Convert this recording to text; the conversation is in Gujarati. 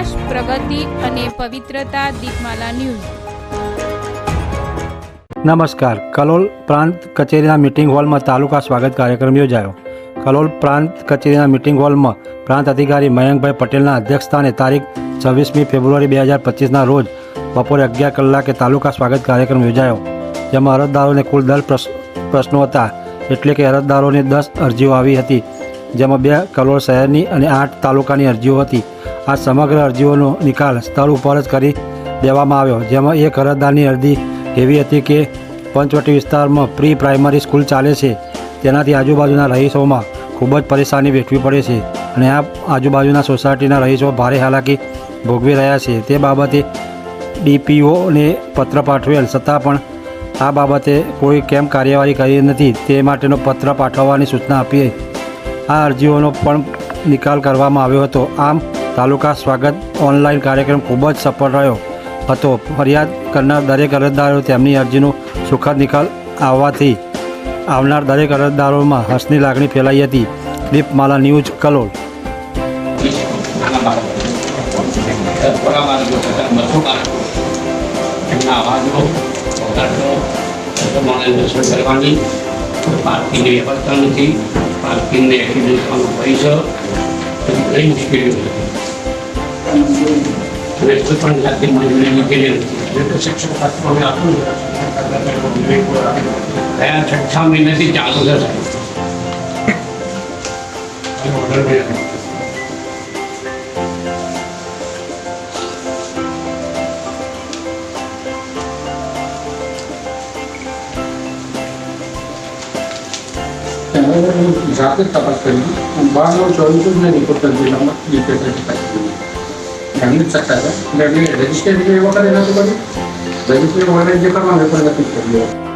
વિકાસ પ્રગતિ અને પવિત્રતા દીપમાલા ન્યૂઝ. નમસ્કાર. કલોલ પ્રાંત કચેરીના મિટિંગ હોલમાં તાલુકા સ્વાગત કાર્યક્રમ યોજાયો. કલોલ પ્રાંત કચેરીના મિટિંગ હોલમાં પ્રાંત અધિકારી મયંકભાઈ પટેલના અધ્યક્ષસ્થાને તારીખ છવ્વીસમી ફેબ્રુઆરી બે હજાર પચીસના રોજ બપોરે અગિયાર કલાકે તાલુકા સ્વાગત કાર્યક્રમ યોજાયો, જેમાં અરજદારોને કુલ દસ પ્રશ- પ્રશ્નો હતા, એટલે કે અરજદારોને દસ અરજીઓ આવી હતી. જેમાં બે કલોલ શહેરની અને આઠ તાલુકાની અરજીઓ હતી. આ સમગ્ર અરજીઓનો નિકાલ સ્થળ ઉપર જ કરી દેવામાં આવ્યો, જેમાં એક અરજદારની અરજી એવી હતી કે પંચવટી વિસ્તારમાં પ્રી પ્રાઇમરી સ્કૂલ ચાલે છે. તેનાથી આજુબાજુના રહીશોમાં ખૂબ જ પરેશાની વેઠવી પડે છે અને આ આજુબાજુના સોસાયટીના રહીશો ભારે હાલાકી ભોગવી રહ્યા છે. તે બાબતે ડીપીઓને પત્ર પાઠવેલ છતાં પણ આ બાબતે કોઈ કેમ કાર્યવાહી કરી નથી, તે માટેનો પત્ર પાઠવવાની સૂચના આપી આ અરજીઓનો પણ નિકાલ કરવામાં આવ્યો હતો. આમ, તાલુકા સ્વાગત ઓનલાઈન કાર્યક્રમ ખૂબ જ સફળ રહ્યો હતો. ફરિયાદ કરનાર દરેક અરજદારો તેમની અરજીનો સુખદ નિકાલ આવવાથી આવનાર દરેક અરજદારોમાં હર્ષની લાગણી ફેલાઈ હતી. દીપમાલા ન્યૂઝ, કલોલ. પાર્કિંગની વ્યવસ્થા નથી પાર્કિંગને એક્સિડન્ટ થવાનો ભય છે બધી ઘણી મુશ્કેલીઓ હતી અને કોઈ પણ જાતની મંજૂરી લીધેલી નથી એટલે શિક્ષણ ખાતું અમે આપવું ગયા છઠ્ઠા મહિનાથી ચાલુ છે સાહેબ ઓર્ડર બી નથી. જાતે તપાસ કરી બારનો ચોવીસ ને રિપોર્ટ કરી જિલ્લામાં ડિપ્રેશન કરી એમની જ છે. એટલે એમની રજિસ્ટ્રેશન એ વખતે નહોતું કર્યું. રજિસ્ટ્રેશન વગેરે જે કરવાનું પણ નથી કર્યું